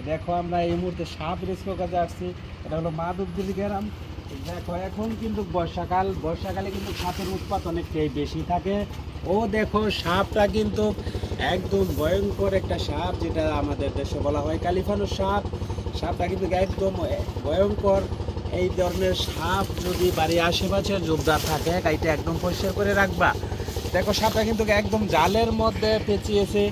দেখো আমরা এই মুহূর্তে সাপ রেস্কিউ কাজে আসছি। এটা হলো মাধবদিলি গ্রাম। দেখো, এখন কিন্তু বর্ষাকাল। বর্ষাকালে কিন্তু সাপের উৎপাত অনেকটাই বেশি থাকে। ও দেখো, সাপটা কিন্তু একদম ভয়ঙ্কর একটা সাপ, যেটা আমাদের দেশে বলা হয় কালিফানো সাপ। সাপটা কিন্তু একদম ভয়ঙ্কর। এই ধরনের সাপ যদি বাড়ির আশেপাশে জোরদার থাকে এটা একদম পরিষ্কার করে রাখবা। দেখো, সাপটা কিন্তু একদম জালের মধ্যে পেঁচিয়েছে।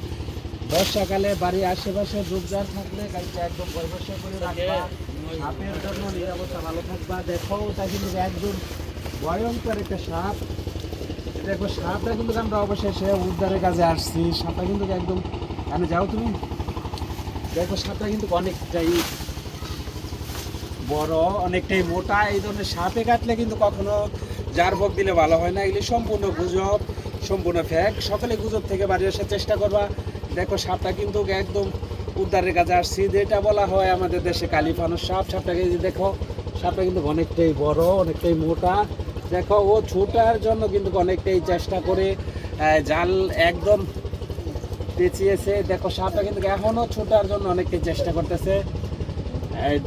বর্ষাকালে বাড়ির আশেপাশে জোরদার থাকলে গাড়িটা একদম পরিষ্কার করে রাখবা। সাপের জন্য নিরাপত্তা ভালো থাকবা। দেখো, ওটা কিন্তু একদম ভয়ঙ্কর একটা সাপ। দেখো, সাপটা কিন্তু আমরা অবশেষে উদ্ধারের কাজে আসছি। সাপটা কিন্তু একদম এখানে যাও তুমি। দেখো, সাপটা কিন্তু অনেকটাই বড়, অনেকটাই মোটা। এই ধরনের সাপে কাটলে কিন্তু কখনো যার ভোগ দিলে ভালো হয় না। এগুলি সম্পূর্ণ গুজব, সম্পূর্ণ ফ্যাক সকলে গুজব থেকে বাড়ি আসার চেষ্টা করবা। দেখো, সাপটা কিন্তু একদম উদ্ধারের কাছে আসছি। যেটা বলা হয় আমাদের দেশে কালী কালিফানোর সাপ। সাপটাকে এই যে দেখো, সাপটা কিন্তু অনেকটাই বড়, অনেকটাই মোটা। দেখো, ও ছোটার জন্য কিন্তু অনেকটাই চেষ্টা করে জাল একদম পেঁচিয়েছে। দেখো, সাপটা কিন্তু এখনও ছোটার জন্য অনেকটাই চেষ্টা করতেছে।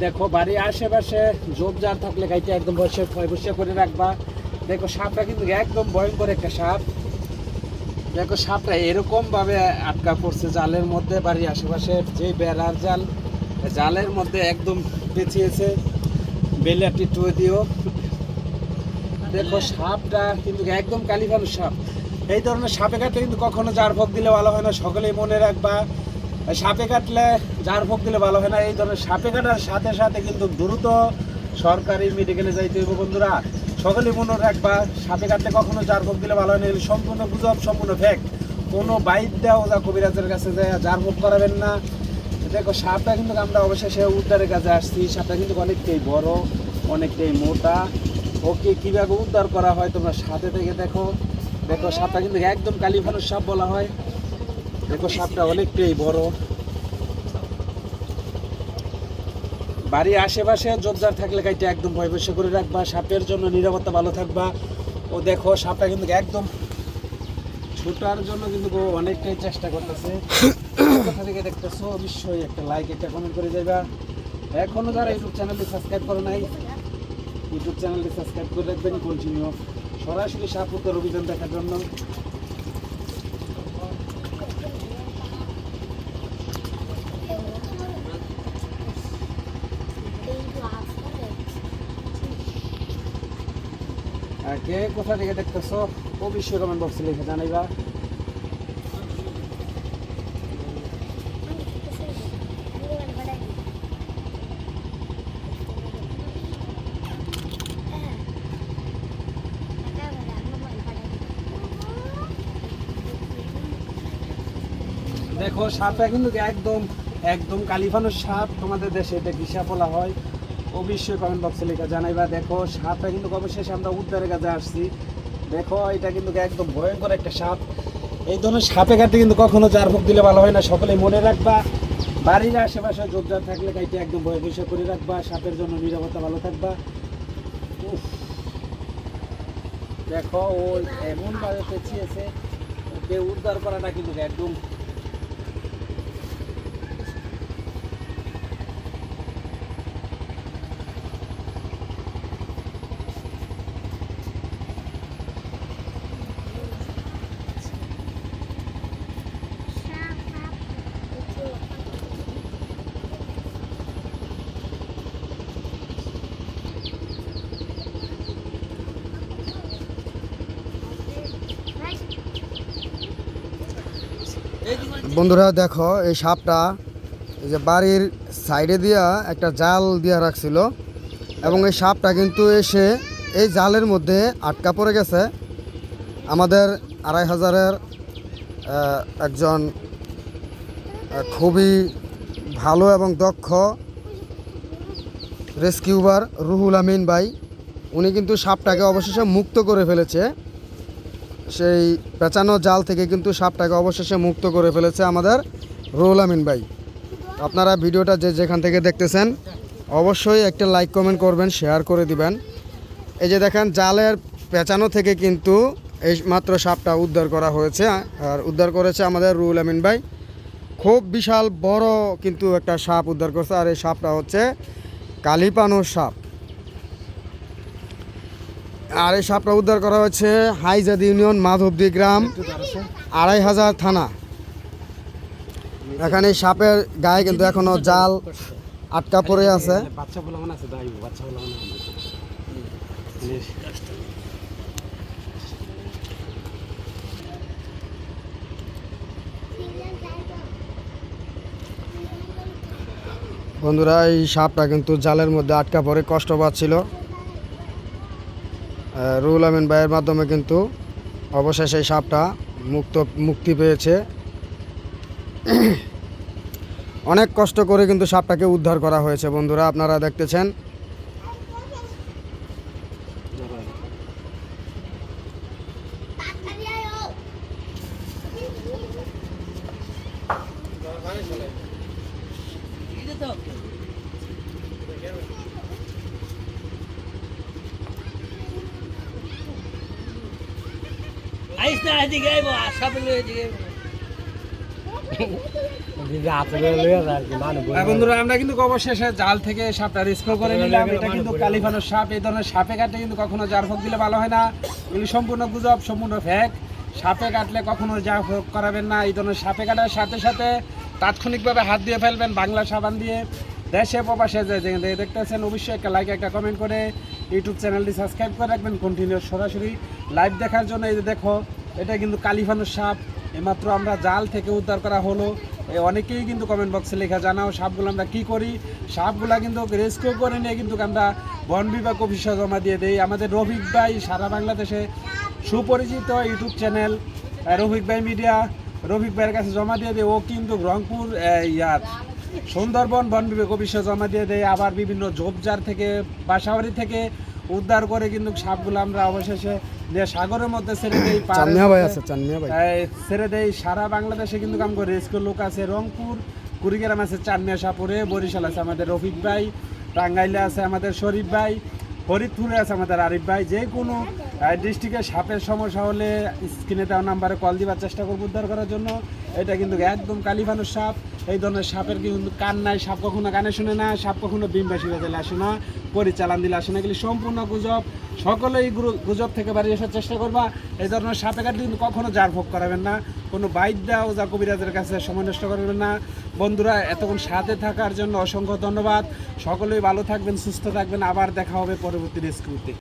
দেখো, বাড়ির আশেপাশে ঝোপঝাড় থাকলে গাইতে একদম বসে বসে করে রাখবা। দেখো, সাপটা কিন্তু একদম ভয়ঙ্কর একটা সাপ। দেখো, সাপটা এরকম ভাবে আটকা পড়ছে, জালের মধ্যে, বাড়ির আশেপাশে যে বেড়ার জাল, জালের মধ্যে একদম পেঁচিয়েছে বেলাটি টুয়ে দিও দেখো, সাপটা কিন্তু একদম কালিফানুর সাপ। এই ধরনের সাপে কাটলে কিন্তু কখনো জার ভোগ দিলে ভালো হয় না, সকলেই মনে রাখবা। সাপে কাটলে জার ভোগ দিলে ভালো হয় না, এই ধরনের সাপে কাটার সাথে সাথে কিন্তু দ্রুত সরকারি মেডিকেলে যাইতে হইব বন্ধুরা। সকলে মনে রাখবা সাপে কাটলে কখনো জার ভোগ দিলে ভালো হয় না সম্পূর্ণ গুজব, সম্পূর্ণ ফেক কোনো বাইক দেওয়া ওজা কবিরাজের কাছে যায় জার ভোগ করাবেন না। দেখো, সাপটা কিন্তু আমরা অবশেষে উদ্ধারের কাছে আসছি। সাপটা কিন্তু অনেকটাই বড়, অনেকটাই মোটা। ওকে কীভাবে উদ্ধার করা হয় তোমরা সাথে থেকে দেখো। দেখো, সাপটা কিন্তু একদম কালিফানুর সাপ বলা হয়। দেখো, সাপটা অনেকটাই বড়। বাড়ির আশেপাশে জোরজার থাকলে গাইটা একদম ভয় বসে করে রাখবা, সাপের জন্য নিরাপত্তা ভালো থাকবা। ও দেখো, সাপটা কিন্তু একদম ছোটার জন্য কিন্তু অনেকটাই চেষ্টা করতেছে। কোথা থেকে দেখতেছো? অবশ্যই একটা লাইক একটা কমেন্ট করে যাবা এখনও যারা ইউটিউব চ্যানেলটি সাবস্ক্রাইব করে নাই ইউটিউব চ্যানেলটি সাবস্ক্রাইব করে রাখবেন কন্টিনিউ সরাসরি সাপ উত্তর অভিযান দেখার জন্য। কে? কোথা থেকে দেখতেছো? অবশ্যই কমেন্ট বক্সে লিখে জানাইবা? দেখো, সাপটা কিন্তু একদম একদম কালিফানোর সাপ। তোমাদের দেশে এটা সাপ বলা হয়। অবশ্যই কমেন্ট বক্সে লেখা জানাইবা। দেখো, সাপটা কিন্তু অবশেষে আমরা উদ্ধারের কাছে আসছি। দেখো, এটা কিন্তু একদম ভয়ঙ্কর একটা সাপ। এই ধরনের সাপে কাটতে কিন্তু কখনো চার ভোগ দিলে ভালো হয় না। সকলে মনে রাখবা, বাড়ির আশেপাশে জোরদার থাকলে গাইতে একদম ভয় বসে করে রাখবা। সাপের জন্য নিরাপত্তা ভালো থাকবা। দেখো, ও এমন ভাবে পেঁচিয়েছে, ওকে উদ্ধার করাটা কিন্তু একদম বন্ধুরা দেখো, এই সাপটা এই যে বাড়ির সাইডে দিয়া একটা জাল দিয়া রাখছিল এবং এই সাপটা কিন্তু এসে এই জালের মধ্যে আটকা পড়ে গেছে। আমাদের আড়াই হাজারের একজন খুবই ভালো এবং দক্ষ রেস্কিউবার রুহুল আমিন ভাই, উনি কিন্তু সাপটাকে অবশেষে মুক্ত করে ফেলেছে। সেই পেঁচানো জাল থেকে কিন্তু সাপটাকে অবশেষে মুক্ত করে ফেলেছে আমাদের রুহুল আমিন ভাই। আপনারা ভিডিওটা যে যেখান থেকে দেখতেছেন, অবশ্যই একটা লাইক, কমেন্ট করবেন, শেয়ার করে দিবেন। এই যে দেখেন, জালের পেঁচানো থেকে কিন্তু এই মাত্র সাপটা উদ্ধার করা হয়েছে, আর উদ্ধার করেছে আমাদের রুহুল আমিন ভাই। খুব বিশাল বড় কিন্তু একটা সাপ উদ্ধার করছে, আর এই সাপটা হচ্ছে কালিপানোর সাপ। আর এই সাপটা উদ্ধার করা হয়েছে হাইজাদ ইউনিয়ন মাধবদী গ্রাম আড়াই হাজার থানা। এখানে সাপের গায়ে কিন্তু এখনও জাল আটকা পড়ে আছে। বন্ধুরা, এই সাপটা কিন্তু জালের মধ্যে আটকা পড়ে, কষ্ট পাচ্ছিল। রুহুল আমিন ভাইয়ের মাধ্যমে কিন্তু অবশেষে এই সাপটা মুক্ত, মুক্তি পেয়েছে। অনেক কষ্ট করে কিন্তু সাপটাকে উদ্ধার করা হয়েছে বন্ধুরা, আপনারা দেখতেছেন। আইস না এদিকে আইবো আশা পেলে এদিকে হ্যাঁ বন্ধুরা আমরা কিন্তু অবশেষে জাল থেকে সাপটা রেস্কিউ করে নিলাম। এটা কিন্তু কালিফানোর সাপ এই ধরনের সাপে কাটলে কিন্তু কখনো জার ফোক দিলে ভালো হয় না। এগুলি সম্পূর্ণ গুজব সম্পূর্ণ ফ্যাক সাপে কাটলে কখনো জার ফোক করাবেন না। এই ধরনের সাপে কাটার সাথে সাথে তাৎক্ষণিকভাবে হাত দিয়ে ফেলবেন বাংলা সাবান দিয়ে। দেশে প্রবাসে যে দেখতেছেন অবশ্যই একটা লাইক একটা কমেন্ট করে। ইউটিউব চ্যানেলটি সাবস্ক্রাইব করে রাখবেন কন্টিনিউ সরাসরি লাইভ দেখার জন্য। এই যে দেখো, এটা কিন্তু কালিফানোর সাপ। এমাত্র আমরা জাল থেকে উদ্ধার করা হলো। অনেকেই কিন্তু কমেন্ট বক্সে লেখা, জানাও সাপগুলো আমরা কি করি? সাপগুলা কিন্তু রেস্কিউ করে নিয়ে কিন্তু আমরা বন বিভাগ অফিসে জমা দিয়ে দেই। আমাদের রফিক ভাই, সারা বাংলাদেশে সুপরিচিত ইউটিউব চ্যানেল রফিক ভাই মিডিয়া রফিক ভাইয়ের কাছে জমা দিয়ে দেয় ও কিন্তু রংপুর ইয়ার। সুন্দরবন বন বিভাগ অফিসে জমা দিয়ে দেয়। আবার বিভিন্ন ঝোপঝাড় থেকে বাসাবাড়ি থেকে উদ্ধার করে কিন্তু সাপগুলো আমরা অবশেষে দিয়ে সাগরের মধ্যে ছেড়ে দিই ছেড়ে দেয় সারা বাংলাদেশে কিন্তু কাম করে রেস্কিউ লোক আছে। রংপুর কুড়িগ্রাম আছে চান্নিয়া সাপুরে বরিশাল আছে আমাদের রফিক ভাই টাঙ্গাইলে আছে আমাদের শরীফ ভাই ফরিদপুরে আছে আমাদের আরিফ ভাই। যে কোনো ডিস্ট্রিক্টে সাপের সমস্যা হলে স্ক্রিনে দেওয়া নাম্বারে কল দিবার চেষ্টা করব উদ্ধার করার জন্য। এটা কিন্তু একদম কালিফানোর সাপ। এই ধরনের সাপের কিন্তু কান নাই, সাপ কখনো কানে শুনে না, সাপ কখনো বিমবাসী বাজালে আসে না, পরিচালন দিলে আসে না। এগুলি সম্পূর্ণ গুজব। সকলেই গুজব থেকে বাড়ি আসার চেষ্টা করবা। এই ধরনের সাপে কাটলে কিন্তু কখনো জার ভোগ করাবেন না। কোনো বাইদ্যা ও যা কবিরাজের কাছে সময় নষ্ট করবেন না। বন্ধুরা, এতক্ষণ সাথে থাকার জন্য অসংখ্য ধন্যবাদ। সকলেই ভালো থাকবেন, সুস্থ থাকবেন। আবার দেখা হবে পরবর্তী রেস্কিউতে